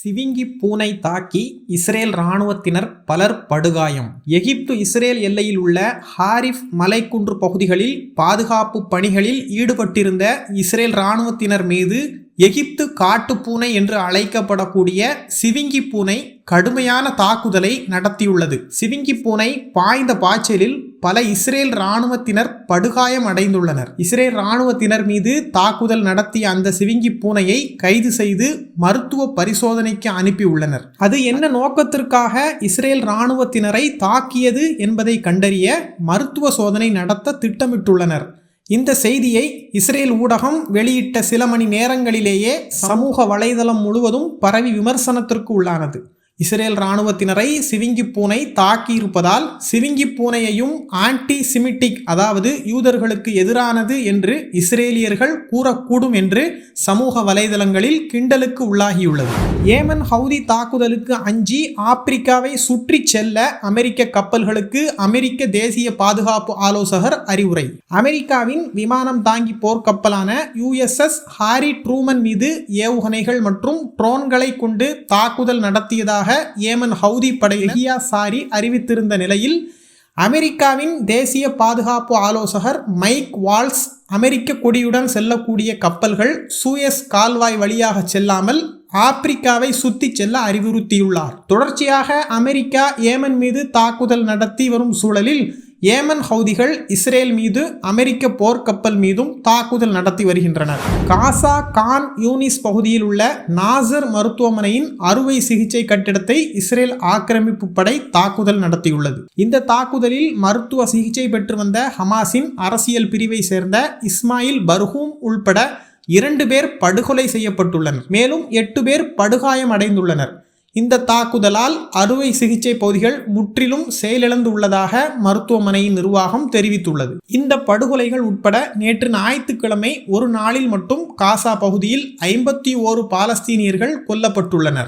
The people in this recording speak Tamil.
சிவிங்கி பூனை தாக்கி இஸ்ரேல் இராணுவத்தினர் பலர் படுகாயம். எகிப்து இஸ்ரேல் எல்லையில் உள்ள ஹாரிஃப் மலைக்குன்று பகுதிகளில் பாதுகாப்பு பணிகளில் ஈடுபட்டிருந்த இஸ்ரேல் இராணுவத்தினர் மீது எகிப்து காட்டுப்பூனை என்று அழைக்கப்படக்கூடிய சிவிங்கி பூனை கடுமையான தாக்குதலை நடத்தியுள்ளது. சிவிங்கி பூனை பாய்ந்த பாய்ச்சலில் பல இஸ்ரேல் இராணுவத்தினர் படுகாயம் அடைந்துள்ளனர். இஸ்ரேல் இராணுவத்தினர் மீது தாக்குதல் நடத்திய அந்த சிவிங்கி பூனையை கைது செய்து மருத்துவ பரிசோதனைக்கு அனுப்பியுள்ளனர். அது என்ன நோக்கத்திற்காக இஸ்ரேல் இராணுவத்தினரை தாக்கியது என்பதை கண்டறிய மருத்துவ சோதனை நடத்த திட்டமிட்டுள்ளனர். இந்த செய்தியை இஸ்ரேல் ஊடகம் வெளியிட்ட சில மணி நேரங்களிலேயே சமூக வலைதளம் முழுவதும் பரவி விமர்சனத்திற்கு உள்ளானது. இஸ்ரேல் இராணுவத்தினரை சிவிங்கி பூனை தாக்கியிருப்பதால் சிவிங்கி பூனையையும் ஆன்டி சிமிட்டிக் அதாவது யூதர்களுக்கு எதிரானது என்று இஸ்ரேலியர்கள் கூறக்கூடும் என்று சமூக வலைதளங்களில் கிண்டலுக்கு உள்ளாகியுள்ளது. ஏமன் ஹவுதி தாக்குதலுக்கு அஞ்சி ஆப்பிரிக்காவை சுற்றி செல்ல அமெரிக்க கப்பல்களுக்கு அமெரிக்க தேசிய பாதுகாப்பு ஆலோசகர் அறிவுரை. அமெரிக்காவின் விமானம் தாங்கி போர்க்கப்பலான யுஎஸ்எஸ் ஹாரி ட்ரூமன் மீது ஏவுகணைகள் மற்றும் ட்ரோன்களை கொண்டு தாக்குதல் நடத்தியதாக ஏமன் ஹவுதி படை சாரி அறிவித்திருந்த நிலையில் அமெரிக்காவின் தேசிய பாதுகாப்பு ஆலோசகர் மைக் வால்ஸ் அமெரிக்க கொடியுடன் செல்லக்கூடிய கப்பல்கள் சூயஸ் கால்வாய் வழியாக செல்லாமல் ஆப்பிரிக்காவை சுத்தி செல்ல அறிவுறுத்தியுள்ளார். தொடர்ச்சியாக அமெரிக்கா ஏமன் மீது தாக்குதல் நடத்தி வரும் சூழலில் ஏமன் ஹவுதிகள் இஸ்ரேல் மீது அமெரிக்க போர்க்கப்பல் மீதும் தாக்குதல் நடத்தி வருகின்றனர். காசா கான் யூனிஸ் பகுதியில் உள்ள நாசர் மருத்துவமனையின் அறுவை சிகிச்சை கட்டிடத்தை இஸ்ரேல் ஆக்கிரமிப்பு படை தாக்குதல் நடத்தியுள்ளது. இந்த தாக்குதலில் மருத்துவ சிகிச்சை பெற்று வந்த ஹமாஸின் அரசியல் பிரிவை சேர்ந்த இஸ்மாயில் பர்ஹூம் உள்பட இரண்டு பேர் படுகொலை செய்யப்பட்டுள்ளனர். மேலும் எட்டு பேர் படுகாயம் அடைந்துள்ளனர். இந்த தாக்குதலால் அறுவை சிகிச்சை பகுதிகள் முற்றிலும் செயலிழந்து உள்ளதாக மருத்துவமனையின் நிர்வாகம் தெரிவித்துள்ளது. இந்த படுகொலைகள் உட்பட நேற்று ஞாயிற்றுக்கிழமை ஒரு நாளில் மட்டும் காசா பகுதியில் ஐம்பத்தி ஓரு பாலஸ்தீனியர்கள் கொல்லப்பட்டுள்ளனர்.